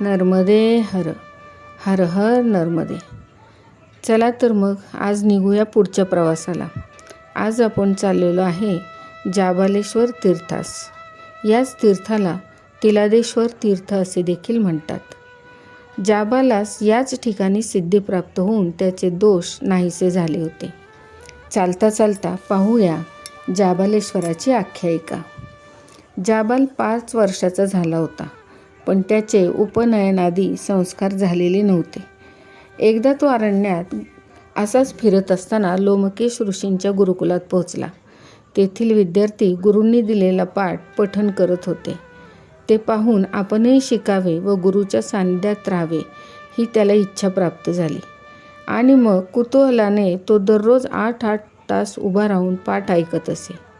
नर्मदे हर हर हर नर्मदे. चला तर मग आज निघूया पुढच्या प्रवासाला. आज आपण चाललेलो आहे जाबालेश्वर तीर्थास. याच तीर्थाला तिलादेश्वर तीर्थ असे देखील म्हणतात. जाबालास याच ठिकाणी सिद्धी प्राप्त होऊन त्याचे दोष नाहीसे झाले होते. चालता चालता पाहूया जाबालेश्वराची आख्यायिका. जाबाल पाच वर्षाचा झाला होता. पण त्याचे उपनयनादी संस्कार झालेले नव्हते. एकदा तो अरण्यात असाच फिरत असताना लोमकेश ऋषींच्या गुरुकुलात पोहोचला. तेथील विद्यार्थी गुरूंनी दिलेला पाठ पठण करत होते. ते पाहून आपणही शिकावे व गुरुच्या सान्निध्यात राहावे ही त्याला इच्छा प्राप्त झाली. आणि मग कुतूहलाने तो दररोज आठ आठ तास उभा राहून पाठ ऐकत असे.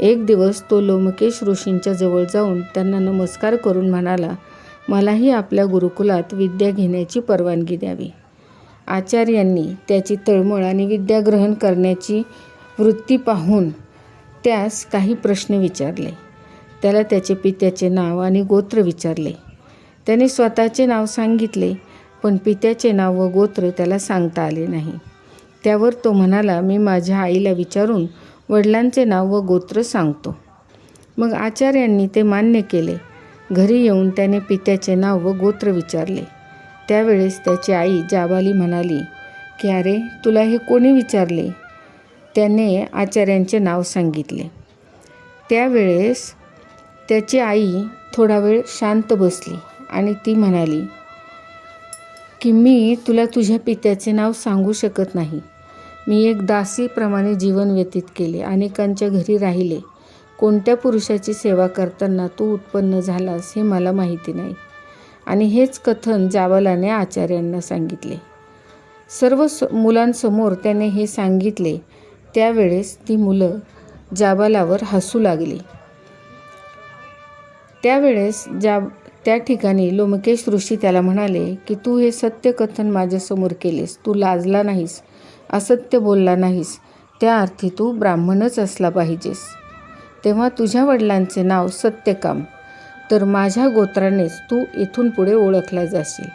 एक दिवस तो लोमकेश ऋषींच्या जवळ जाऊन त्यांना नमस्कार करून म्हणाला मलाही आपल्या गुरुकुलात विद्या घेण्याची परवानगी द्यावी. आचार्यांनी त्याची तळमळ आणि विद्या ग्रहण करण्याची वृत्ती पाहून त्यास काही प्रश्न विचारले. त्याला त्याचे पित्याचे नाव आणि गोत्र विचारले. त्याने स्वतःचे नाव सांगितले पण पित्याचे नाव व गोत्र त्याला सांगता आले नाही. त्यावर तो म्हणाला मी माझ्या आईला विचारून वडिलांचे नाव व गोत्र सांगतो. मग आचार्यांनी ते मान्य केले. घरी येऊन त्याने पित्याचे नाव व गोत्र विचारले. त्यावेळेस त्याची आई जाबाली म्हणाली की अरे तुला हे कोणी विचारले? त्याने आचार्यांचे नाव सांगितले. त्यावेळेस त्याची आई थोडा वेळ शांत बसली आणि ती म्हणाली की मी तुला तुझ्या पित्याचे नाव सांगू शकत नाही. मी एक दासीप्रमाणे जीवन व्यतीत केले अनेकांच्या घरी राहिले. कोणत्या पुरुषाची सेवा करताना तू उत्पन्न झालास हे मला माहिती नाही. आणि हेच कथन जावलाने आचार्यांना सांगितले. सर्व स मुलांसमोर त्याने हे सांगितले. त्यावेळेस ती मुलं जाबालावर हसू लागली. त्यावेळेस जा त्या ठिकाणी लोमकेश ऋषी त्याला म्हणाले की तू हे सत्य कथन माझ्यासमोर केलेस. तू लाजला नाहीस असत्य बोलला नाहीस. त्या अर्थी तू ब्राह्मणच असला पाहिजेस. तेव्हा तुझ्या वडिलांचे नाव सत्यकाम. तर माझ्या गोत्रानेच तू इथून पुढे ओळखला जाशील.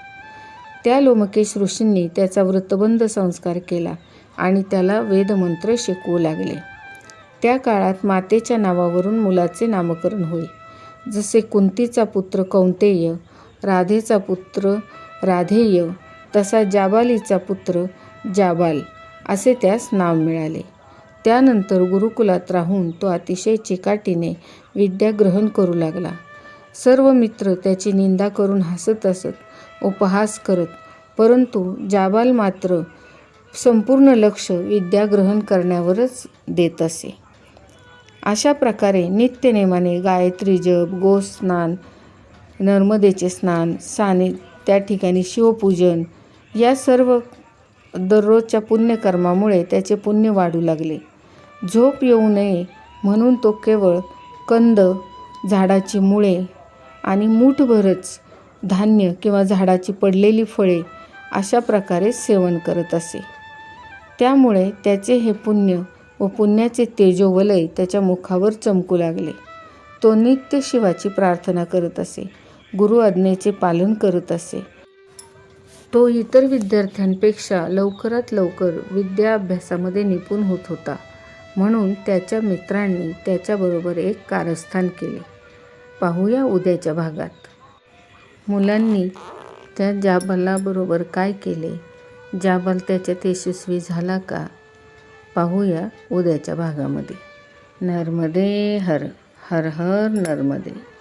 त्या लोमकेश ऋषींनी त्याचा व्रतबंध संस्कार केला आणि त्याला वेदमंत्र शिकवू लागले. त्या काळात मातेच्या नावावरून मुलाचे नामकरण होई जसे कुंतीचा पुत्र कौंतेय राधेचा पुत्र राधेय तसा जाबालीचा पुत्र जाबाल असे त्यास नाव मिळाले. त्यानंतर गुरुकुलात राहून तो अतिशय चिकाटीने विद्या ग्रहण करू लागला. सर्व मित्र त्याची निंदा करून हसत असत उपहास करत परंतु जाबाल मात्र संपूर्ण लक्ष विद्या ग्रहण करण्यावरच देत असे. अशा प्रकारे नित्यनेमाने गायत्री जप गोस्नान नर्मदेचे स्नान साने त्या ठिकाणी शिवपूजन या सर्व दररोजच्या पुण्यकर्मामुळे त्याचे पुण्य वाढू लागले. झोप येऊ नये म्हणून तो केवळ कंद झाडाची मुळे आणि मूठभरच धान्य किंवा झाडाची पडलेली फळे अशा प्रकारे सेवन करत असे. त्यामुळे त्याचे हे पुण्य व पुण्याचे तेजोवलय त्याच्या मुखावर चमकू लागले. तो नित्य शिवाची प्रार्थना करत असे गुरु आज्ञेचे पालन करत असे. तो इतर विद्यार्थ्यांपेक्षा लवकरात लवकर विद्या अभ्यासामध्ये निपुण होत होता. म्हणून त्याच्या मित्रांनी त्याच्याबरोबर एक कारस्थान केले. पाहूया उद्याच्या भागात. मुलांनी त्या जाबलाबरोबर काय केले? जाबल त्याच्यात यशस्वी झाला का? पाहूया उद्याच्या भागामध्ये. नर्मदे हर हर हर नर्मदे.